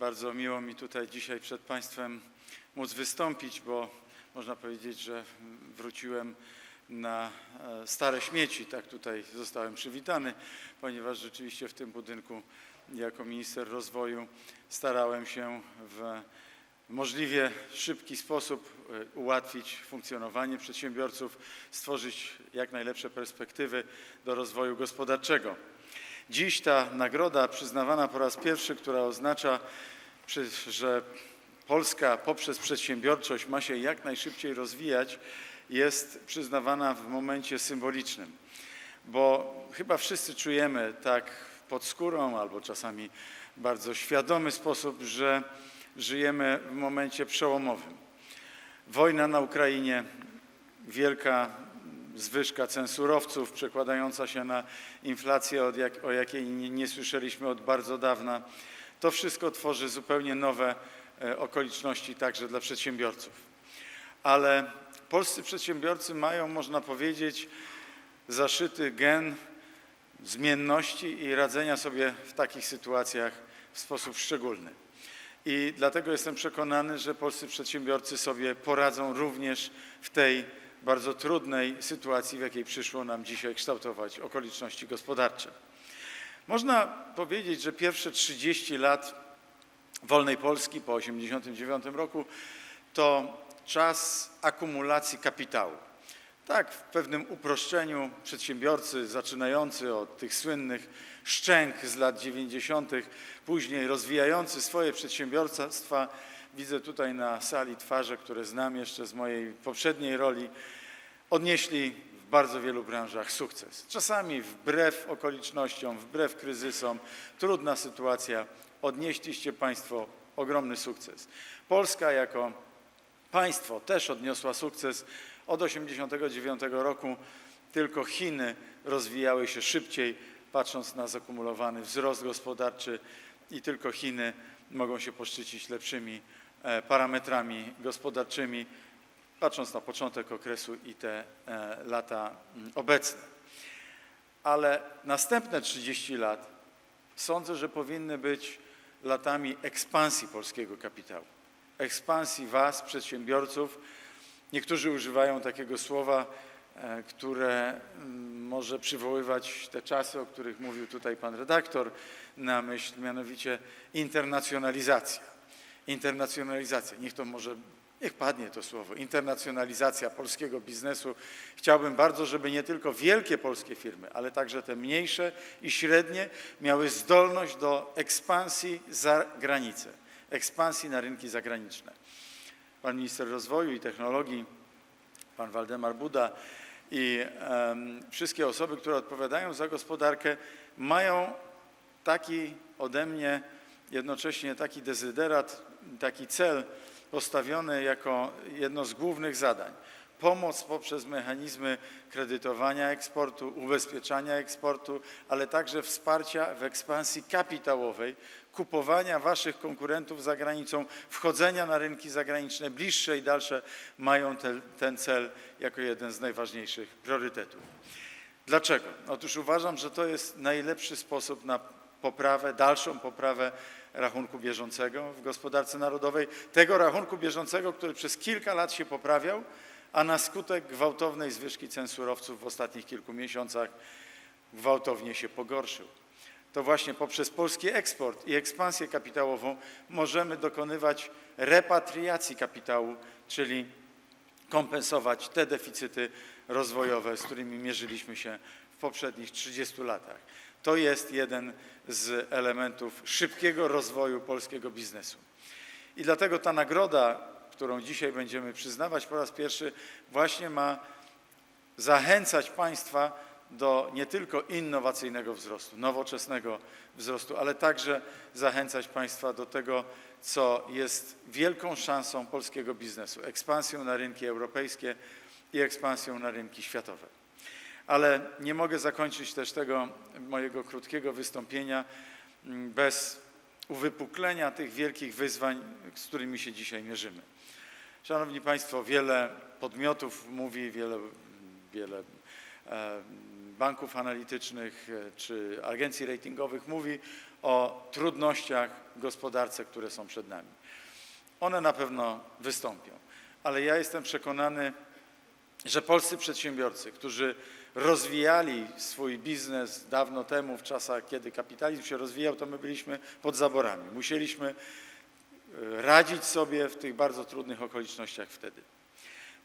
Bardzo miło mi tutaj dzisiaj przed Państwem móc wystąpić, bo można powiedzieć, że wróciłem na e, stare śmieci. Tak tutaj zostałem przywitany, ponieważ rzeczywiście w tym budynku jako minister rozwoju starałem się w możliwie szybki sposób e, ułatwić funkcjonowanie przedsiębiorców, stworzyć jak najlepsze perspektywy do rozwoju gospodarczego. Dziś ta nagroda przyznawana po raz pierwszy, która oznacza, że Polska poprzez przedsiębiorczość ma się jak najszybciej rozwijać, jest przyznawana w momencie symbolicznym, bo chyba wszyscy czujemy tak pod skórą albo czasami bardzo świadomy sposób, że żyjemy w momencie przełomowym. Wojna na Ukrainie, wielka zwyżka cen surowców przekładająca się na inflację, o jakiej nie, nie słyszeliśmy od bardzo dawna. To wszystko tworzy zupełnie nowe e, okoliczności także dla przedsiębiorców. Ale polscy przedsiębiorcy mają, można powiedzieć, zaszyty gen zmienności i radzenia sobie w takich sytuacjach w sposób szczególny. I dlatego jestem przekonany, że polscy przedsiębiorcy sobie poradzą również w tej bardzo trudnej sytuacji, w jakiej przyszło nam dzisiaj kształtować okoliczności gospodarcze. Można powiedzieć, że pierwsze 30 lat wolnej Polski po 1989 roku to czas akumulacji kapitału. Tak, w pewnym uproszczeniu przedsiębiorcy zaczynający od tych słynnych szczęk z lat 90., później rozwijający swoje przedsiębiorstwa, widzę tutaj na sali twarze, które znam jeszcze z mojej poprzedniej roli, odnieśli w bardzo wielu branżach sukces. Czasami wbrew okolicznościom, wbrew kryzysom, trudna sytuacja, odnieśliście Państwo ogromny sukces. Polska jako Państwo też odniosła sukces. Od 1989 roku tylko Chiny rozwijały się szybciej, patrząc na zakumulowany wzrost gospodarczy i tylko Chiny mogą się poszczycić lepszymi parametrami gospodarczymi, patrząc na początek okresu i te e, lata mm, obecne. Ale następne 30 lat sądzę, że powinny być latami ekspansji polskiego kapitału ekspansji Was, przedsiębiorców. Niektórzy używają takiego słowa, e, które mm, może przywoływać te czasy, o których mówił tutaj pan redaktor, na myśl, mianowicie internacjonalizacja. Internacjonalizacja, niech to może, niech padnie to słowo, internacjonalizacja polskiego biznesu. Chciałbym bardzo, żeby nie tylko wielkie polskie firmy, ale także te mniejsze i średnie miały zdolność do ekspansji za granicę ekspansji na rynki zagraniczne. Pan minister rozwoju i technologii, pan Waldemar Buda i em, wszystkie osoby, które odpowiadają za gospodarkę, mają taki ode mnie jednocześnie taki dezyderat, taki cel postawiony jako jedno z głównych zadań. Pomoc poprzez mechanizmy kredytowania eksportu, ubezpieczania eksportu, ale także wsparcia w ekspansji kapitałowej, kupowania waszych konkurentów za granicą, wchodzenia na rynki zagraniczne, bliższe i dalsze, mają te, ten cel jako jeden z najważniejszych priorytetów. Dlaczego? Otóż uważam, że to jest najlepszy sposób na poprawę, dalszą poprawę rachunku bieżącego w gospodarce narodowej. Tego rachunku bieżącego, który przez kilka lat się poprawiał, a na skutek gwałtownej zwyżki cen surowców w ostatnich kilku miesiącach gwałtownie się pogorszył. To właśnie poprzez polski eksport i ekspansję kapitałową możemy dokonywać repatriacji kapitału, czyli kompensować te deficyty rozwojowe, z którymi mierzyliśmy się w poprzednich 30 latach. To jest jeden z elementów szybkiego rozwoju polskiego biznesu. I dlatego ta nagroda, którą dzisiaj będziemy przyznawać po raz pierwszy, właśnie ma zachęcać Państwa do nie tylko innowacyjnego wzrostu, nowoczesnego wzrostu, ale także zachęcać Państwa do tego, co jest wielką szansą polskiego biznesu ekspansją na rynki europejskie i ekspansją na rynki światowe. Ale nie mogę zakończyć też tego mojego krótkiego wystąpienia mm, bez uwypuklenia tych wielkich wyzwań, z którymi się dzisiaj mierzymy. Szanowni Państwo, wiele podmiotów mówi, wiele, wiele e, banków analitycznych e, czy agencji ratingowych mówi o trudnościach w gospodarce, które są przed nami. One na pewno wystąpią, ale ja jestem przekonany, że polscy przedsiębiorcy, którzy rozwijali swój biznes dawno temu, w czasach, kiedy kapitalizm się rozwijał, to my byliśmy pod zaborami. Musieliśmy e, radzić sobie w tych bardzo trudnych okolicznościach wtedy.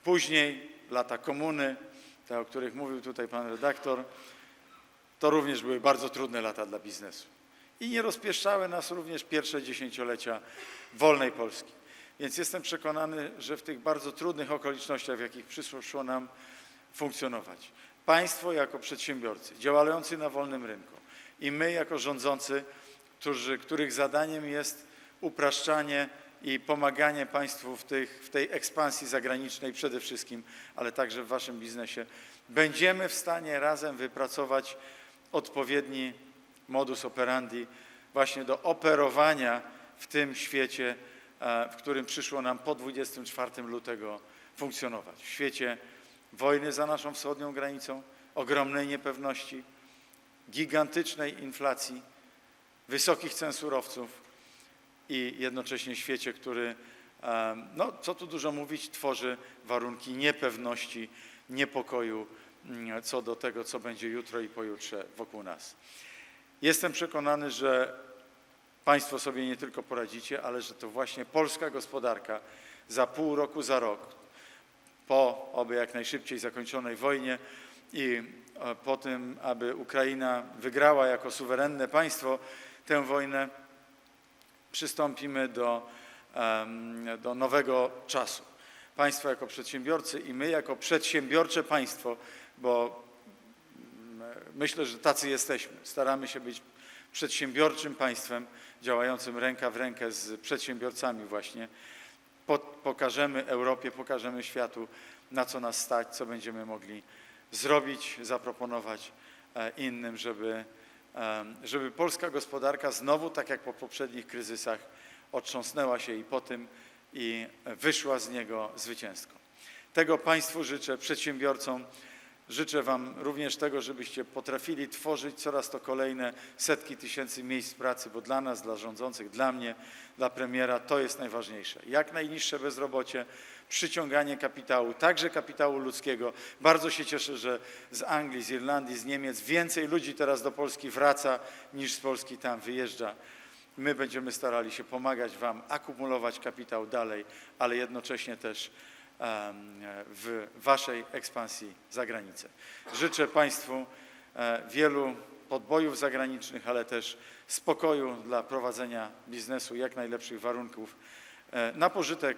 Później lata komuny, te, o których mówił tutaj pan redaktor, to również były bardzo trudne lata dla biznesu. I nie rozpieszczały nas również pierwsze dziesięciolecia wolnej Polski. Więc jestem przekonany, że w tych bardzo trudnych okolicznościach, w jakich przyszło nam funkcjonować, państwo jako przedsiębiorcy działający na wolnym rynku i my jako rządzący, którzy, których zadaniem jest upraszczanie i pomaganie państwu w, tych, w tej ekspansji zagranicznej przede wszystkim, ale także w waszym biznesie, będziemy w stanie razem wypracować odpowiedni modus operandi właśnie do operowania w tym świecie, w którym przyszło nam po 24 lutego funkcjonować. W świecie wojny za naszą wschodnią granicą, ogromnej niepewności, gigantycznej inflacji, wysokich cen surowców i jednocześnie świecie, który, em, no co tu dużo mówić, tworzy warunki niepewności, niepokoju mm, co do tego, co będzie jutro i pojutrze wokół nas. Jestem przekonany, że Państwo sobie nie tylko poradzicie, ale że to właśnie polska gospodarka za pół roku, za rok, po oby jak najszybciej zakończonej wojnie i e, po tym, aby Ukraina wygrała jako suwerenne państwo tę wojnę, przystąpimy do, do nowego czasu. Państwo jako przedsiębiorcy i my jako przedsiębiorcze państwo, bo mm, myślę, że tacy jesteśmy. Staramy się być przedsiębiorczym państwem, działającym ręka w rękę z przedsiębiorcami właśnie. Po, pokażemy Europie, pokażemy światu, na co nas stać, co będziemy mogli zrobić, zaproponować e, innym, żeby, em, żeby polska gospodarka znowu, tak jak po poprzednich kryzysach, otrząsnęła się i po tym i wyszła z niego zwycięsko. Tego Państwu życzę, przedsiębiorcom. Życzę Wam również tego, żebyście potrafili tworzyć coraz to kolejne setki tysięcy miejsc pracy, bo dla nas, dla rządzących, dla mnie, dla premiera to jest najważniejsze. Jak najniższe bezrobocie, przyciąganie kapitału, także kapitału ludzkiego. Bardzo się cieszę, że z Anglii, z Irlandii, z Niemiec więcej ludzi teraz do Polski wraca niż z Polski tam wyjeżdża. My będziemy starali się pomagać Wam akumulować kapitał dalej, ale jednocześnie też w Waszej ekspansji za granicę. Życzę Państwu e, wielu podbojów zagranicznych, ale też spokoju dla prowadzenia biznesu, jak najlepszych warunków e, na pożytek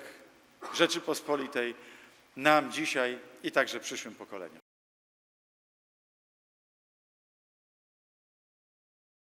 Rzeczypospolitej, nam dzisiaj i także przyszłym pokoleniom.